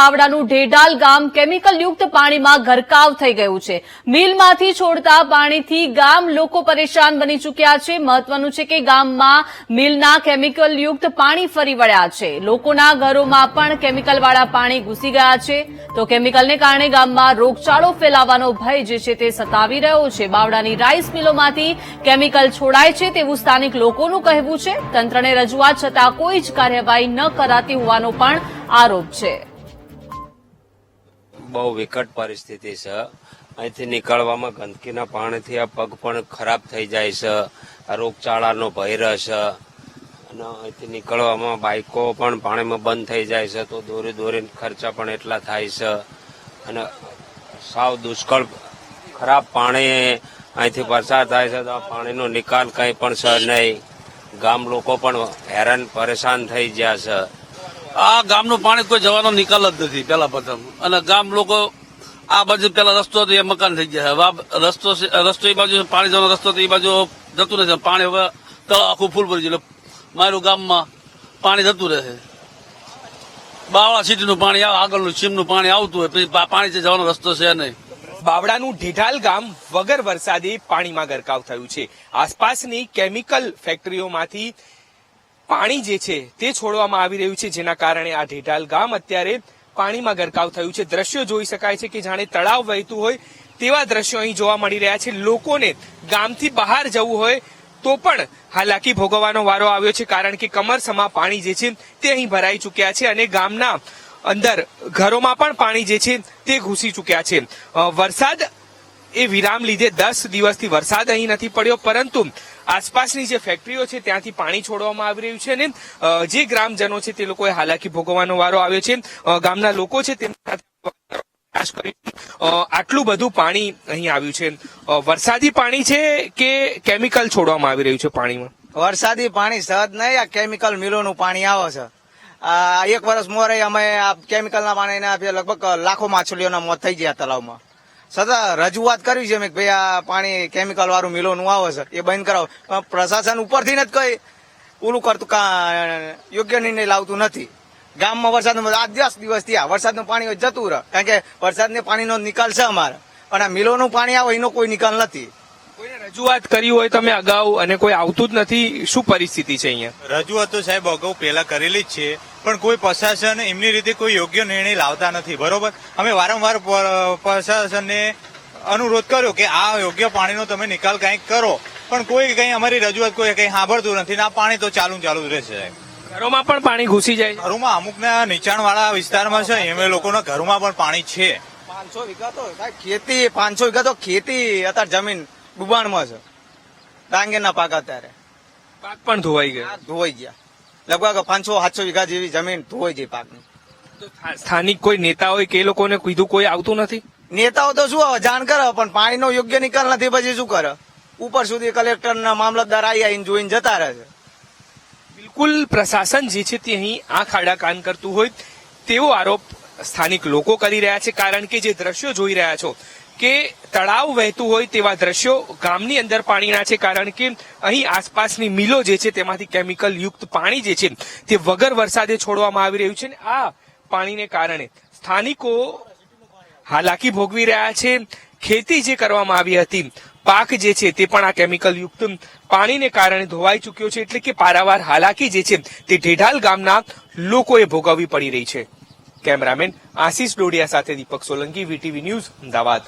બાવડાનું ઢેડાલ ગામ કેમિકલ યુક્ત પાણીમાં ગરકાવ થઈ ગયું છે. મિલમાંથી છોડતા પાણીથી ગામ લોકો પરેશાન બની ચૂક્યા છે. મહત્વનું છે કે ગામમાં મિલના કેમિકલ યુક્ત પાણી ફરી વળ્યા છે. લોકોના ઘરોમાં પણ કેમિકલવાળા પાણી ઘૂસી ગયા છે. તો કેમિકલને કારણે ગામમાં રોગચાળો ફેલાવાનો ભય જે છે તે સતાવી રહ્યો છે. બાવડાની રાઈસ મિલોમાંથી કેમિકલ છોડાય છે તેવું સ્થાનિક લોકોનું કહેવું છે. તંત્રને રજૂઆત છતાં કોઈ જ કાર્યવાહી ન કરાતી હોવાનો પણ આરોપ છે. બહુ વિકટ પરિસ્થિતિ છે. અહીંથી નીકળવામાં ગંદકીના પાણીથી આ પગ પણ ખરાબ થઈ જાય છે. આ રોગચાળાનો ભય રહેશે અને અહીંથી નીકળવામાં બાઇકો પણ પાણીમાં બંધ થઈ જાય છે તો દોરી દોરીને ખર્ચા પણ એટલા થાય છે. અને સાવ દુષ્કાળ ખરાબ પાણી અહીંથી પસાર થાય છે તો આ પાણીનો નિકાલ કંઈ પણ છે નહીં. ગામ લોકો પણ હેરાન પરેશાન થઈ ગયા છે. આ ગામનું પાણી કોઈ જવાનો નિકાલ જ નથી પેલા પ્રથમ. અને ગામ લોકો આ બાજુ પેલા રસ્તો હતો, એ મકાન થઈ ગયા. હવે રસ્તો રસ્તો એ બાજુ પાણી જવાનો રસ્તો એ બાજુ જતું રહેશે. પાણી હવે તળ આખું ફૂલ ભરી ગયું. મારું ગામમાં પાણી જતું રહે. બાવળા સીટીનું પાણી આવે, આગળનું સીમનું પાણી આવતું હોય, પછી પાણી જવાનો રસ્તો છે નહીં. બાવડાનું ઢેઢાલ ગામ વગર વરસાદે પાણીમાં ગરકાવ થયું છે. આસપાસની કેમિકલ ફેક્ટરીઓમાંથી પાણી જે છે તે છોડવામાં આવી રહ્યું છે, જેના કારણે આ ઢેઢાલ ગામ અત્યારે પાણીમાં ગરકાવ થયું છે. દ્રશ્યો જોઈ શકાય છે કે જાણે તળાવ વહેતું હોય તેવા દ્રશ્યો અહીં જોવા મળી રહ્યા છે. લોકોને ગામથી બહાર જવું હોય તો પણ હાલાકી ભોગવવાનો વારો આવ્યો છે, કારણ કે કમરસમા પાણી જે છે તે અહીં ભરાઈ ચૂક્યા છે અને ગામના અંદર ઘરોમાં પણ પાણી જે છે તે ઘૂસી ચૂક્યા છે. વરસાદ એ વિરામ લીધે દસ દિવસથી વરસાદ અહીં નથી પડ્યો, પરંતુ આસપાસની જે ફેક્ટરીઓ છે ત્યાંથી પાણી છોડવામાં આવી રહ્યું છે અને જે ગ્રામજનો છે તે લોકોએ હાલાકી ભોગવવાનો વારો આવ્યો છે. ગામના લોકો છે તેમના આટલું બધું પાણી અહીં આવ્યું છે. વરસાદી પાણી છે કે કેમિકલ છોડવામાં આવી રહ્યું છે પાણીમાં? વરસાદી પાણી સહજ નહીં, આ કેમિકલ મિલોનું પાણી આવે છે. એક વર્ષ મોરે અમે આ કેમિકલના પાણીના લગભગ લાખો માછલીઓના મોત થઈ ગયા તળાવમાં. છતાં રજૂઆત કરી છે કે ભાઈ, આ પાણી કેમિકલ વાળું મિલોનું આવે છે, એ બંધ કરાવો. પણ પ્રશાસન ઉપરથી જ કઈ ઓલું કરતું યોગ્ય નિર્ણય લાવતું નથી. ગામમાં વરસાદનું આ દસ દિવસ થયા. વરસાદનું પાણી જતું રહે. કારણ કે વરસાદને પાણીનો નિકાલ છે અમારે. પણ આ મિલોનું પાણી આવે, એનો કોઈ નિકાલ નથી. રજૂઆત કરી હોય તમે અગાઉ અને કોઈ આવતું જ નથી શું પરિસ્થિતિ છે અહીંયા? રજૂઆત તો સાહેબ અગાઉ પહેલા કરેલી જ છે પણ કોઈ પ્રશાસન એમની રીતે કોઈ યોગ્ય નિર્ણય લાવતા નથી બરોબર? અમે વારંવાર પ્રશાસનને અનુરોધ કર્યો કે આ યોગ્ય પાણીનો તમે નિકાલ કંઈક કરો પણ કોઈ કંઈ અમારી રજૂઆત કોઈ કંઈ સાંભળતું નથી ને આ પાણી તો ચાલુ ચાલુ જ રહેશે સાહેબ. ઘરોમાં પણ પાણી ઘૂસી જાય ઘરોમાં અમુકના નીચાણવાળા વિસ્તારમાં છે એમ લોકોના ઘરોમાં પણ પાણી છે. પાંચસો વીઘા તો ખેતી પાંચસો વીઘા તો ખેતી અત્યારે જમીન. ડુબાણમાં છે. ડાંગરના પાક અત્યારે. પાક પણ ધોવાઈ ગયા. ધોવાઈ ગયા. લગભગ પાંચસો સાતસો વીઘા જેવી જમીન ધોવાઈ ગઈ પાકની. સ્થાનિક કોઈ નેતા હોય કે એ લોકોને કીધું કોઈ આવતું નથી? નેતાઓ તો શું જાણ કરે પણ પાણીનો યોગ્ય નિકાલ નથી પછી શું કરે? ઉપર સુધી કલેક્ટરના મામલતદાર આવી આવીને જોઈને જતા રહે છે. બિલકુલ પ્રશાસન જે છે તે અહીં આંખ આડા કાન કરતું હોય તેવો આરોપ સ્થાનિક લોકો કરી રહ્યા છે કારણ કે જે દ્રશ્યો જોઈ રહ્યા છો કે તળાવ વહેતું હોય તેવા દ્રશ્યો ગામની અંદર પાણીના છે, કારણ કે અહીં આસપાસની મિલો જે છે તેમાંથી કેમિકલ યુક્ત પાણી જે છે તે વગર વરસાદે છોડવામાં આવી રહ્યું છે ને આ પાણીને કારણે સ્થાનિકો હાલાકી ભોગવી રહ્યા છે. ખેતી જે કરવામાં આવી હતી, પાક જે છે તે પણ આ કેમિકલ યુક્ત પાણીને કારણે ધોવાઈ ચૂક્યો છે, એટલે કે પારાવાર હાલાકી જે છે તે ઢેઢાલ ગામના લોકોએ ભોગવવી પડી રહી છે. કેમેરામેન આશીષ ડોડિયા સાથે દીપક સોલંકી, વીટીવી ન્યૂઝ, અમદાવાદ.